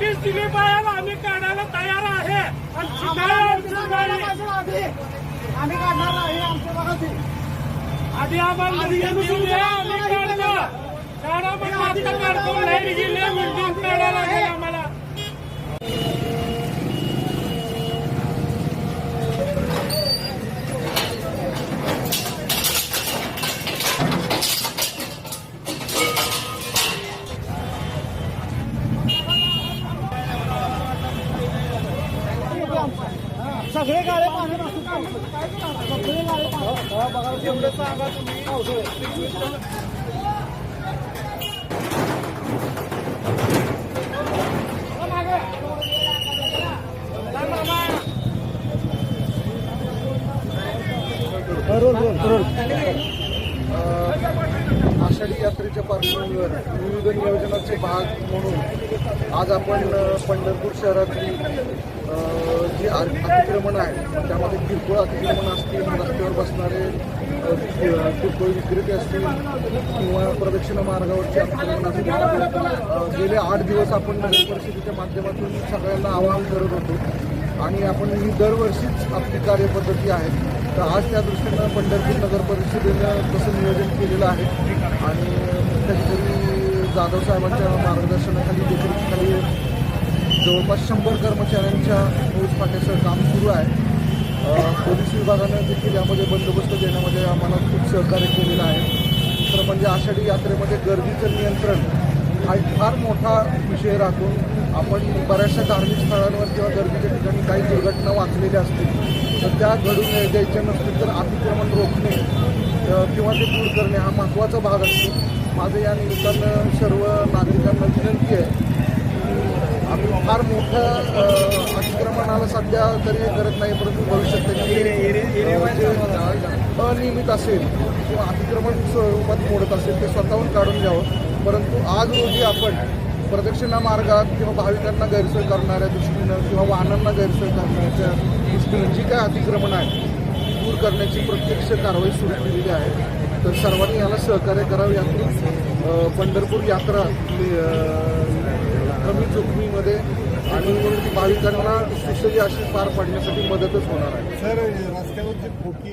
Notice दिली पाहिजे आम्ही काढायला तयार आहे. आणि. आम्ही काढणार नाही आमच्या भागातील आधी आम्हाला आम्ही काढतो काढा पण आता काढतो लाइट गेली बिल्डिंग काढायला लागेल आम्हाला सगळे गाळे पाण्यात सगळे गाळे पाण्यात. एवढं सांगा तुम्ही आषाढी यात्रेच्या पार्श्वभूमीवर विविध नियोजनाचे भाग म्हणून आज आपण पंढरपूर शहरातली अतिक्रमण आहे. त्यामध्ये किरकोळ अतिक्रमण असतील रस्त्यावर बसणारे किरकोळ विक्रेते असतील किंवा प्रदक्षिणा मार्गावरचे अतिक्रमण असतील. गेले आठ दिवस आपण नगर परिषदेच्या माध्यमातून सगळ्यांना आवाहन करत होतो. आणि आपण ही दरवर्षीच आपली कार्यपद्धती आहे. तर आज त्या दृष्टीनं पंढरपूर नगर परिषदेनं तसं नियोजन केलेलं आहे. आणि मुख्यमंत्री जाधव साहेबांच्या मार्गदर्शनाखाली देखील जवळपास शंभर कर्मचाऱ्यांच्या पोलीस फाट्याचं काम सुरू आहे. पोलीस विभागानं देखील यामध्ये बंदोबस्त देण्यामध्ये आम्हाला खूप सहकार्य केलेलं आहे. तर म्हणजे आषाढी यात्रेमध्ये गर्दीचं नियंत्रण हा एक फार मोठा विषय राखून आपण बऱ्याचशा धार्मिक स्थळांवर किंवा गर्दीच्या ठिकाणी काही दुर्घटना वाचलेल्या असतील तर त्या घडून द्यायच्या नसतील तर अतिक्रमण रोखणे किंवा ते दूर करणे हा महत्त्वाचा भाग असतो. माझं या निमित्तानं सर्व नागरिकांना विनंती आहे फार मोठं अ, अतिक्रमणाला सध्या तरी करत नाही परंतु भविष्यात त्याची अनियमित असेल किंवा अतिक्रमण स्वरूपात मोडत असेल ते स्वतःहून काढून घ्यावं. परंतु आज रोजी आपण प्रदक्षिणा मार्गात किंवा भाविकांना गैरसोय करणाऱ्या दृष्टीनं किंवा वाहनांना गैरसोय करण्याच्या दृष्टीनं जी काय अतिक्रमण आहे दूर करण्याची प्रत्यक्ष कारवाई सुरू केलेली आहे. तर सर्वांनी याला सहकार्य करावं. यातून पंढरपूर यात्रा जोखमीमध्ये आणि भाविकांना सुसह्य अशी पार पाडण्यासाठी मदतच होणार आहे. सर रस्त्यावरची खोकी